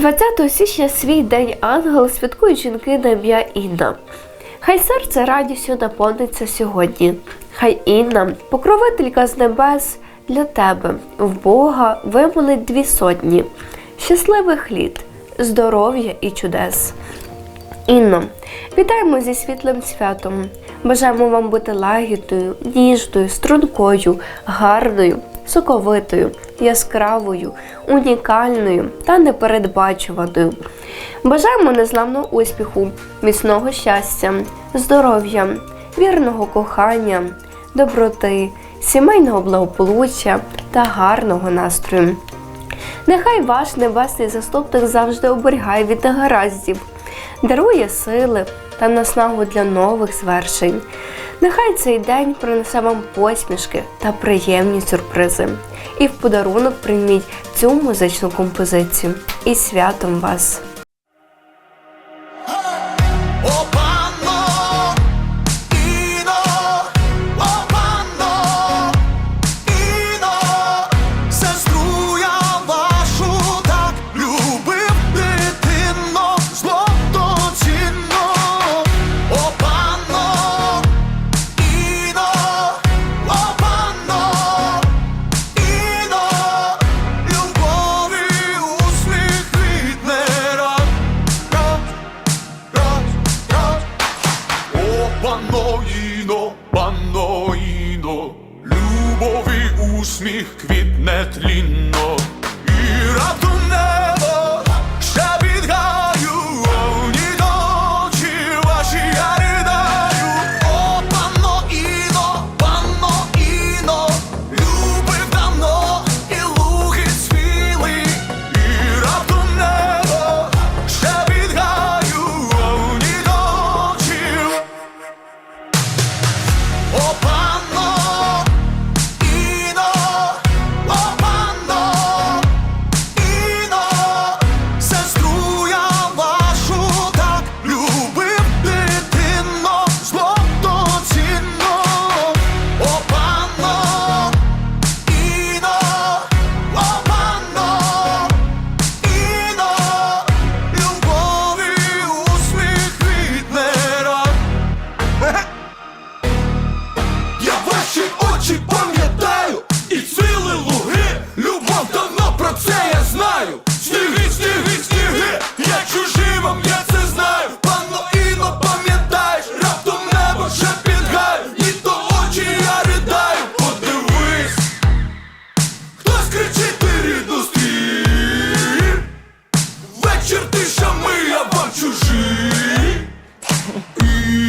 9 січня свій день ангел святкують жінки на ім'я Інна. Хай серце радістю наповниться сьогодні. Хай Інна, покровителька з небес, для тебе в Бога вимолить дві сотні. Щасливих літ, здоров'я і чудес. Інно, вітаємо зі світлим святом. Бажаємо вам бути лагідною, ніжною, стрункою, гарною, соковитою, яскравою, унікальною та непередбачуваною. Бажаємо незламного успіху, міцного щастя, здоров'я, вірного кохання, доброти, сімейного благополуччя та гарного настрою. Нехай ваш небесний заступник завжди оберігає від негараздів, дарує сили та наснагу для нових звершень. Нехай цей день принесе вам посмішки та приємні сюрпризи. І в подарунок прийміть цю музичну композицію. І святом вас! Усміх квітне тлінно. Вечір тишами, я вам чужі. І...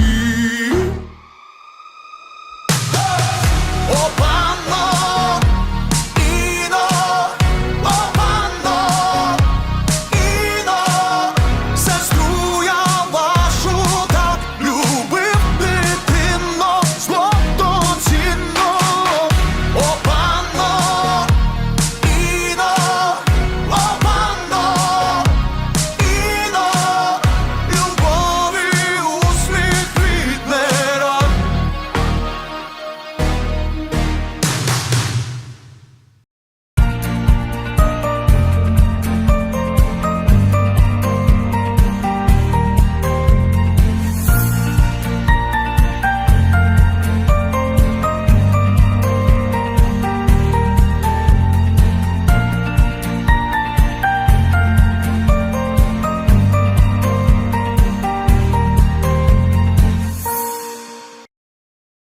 І... Опа!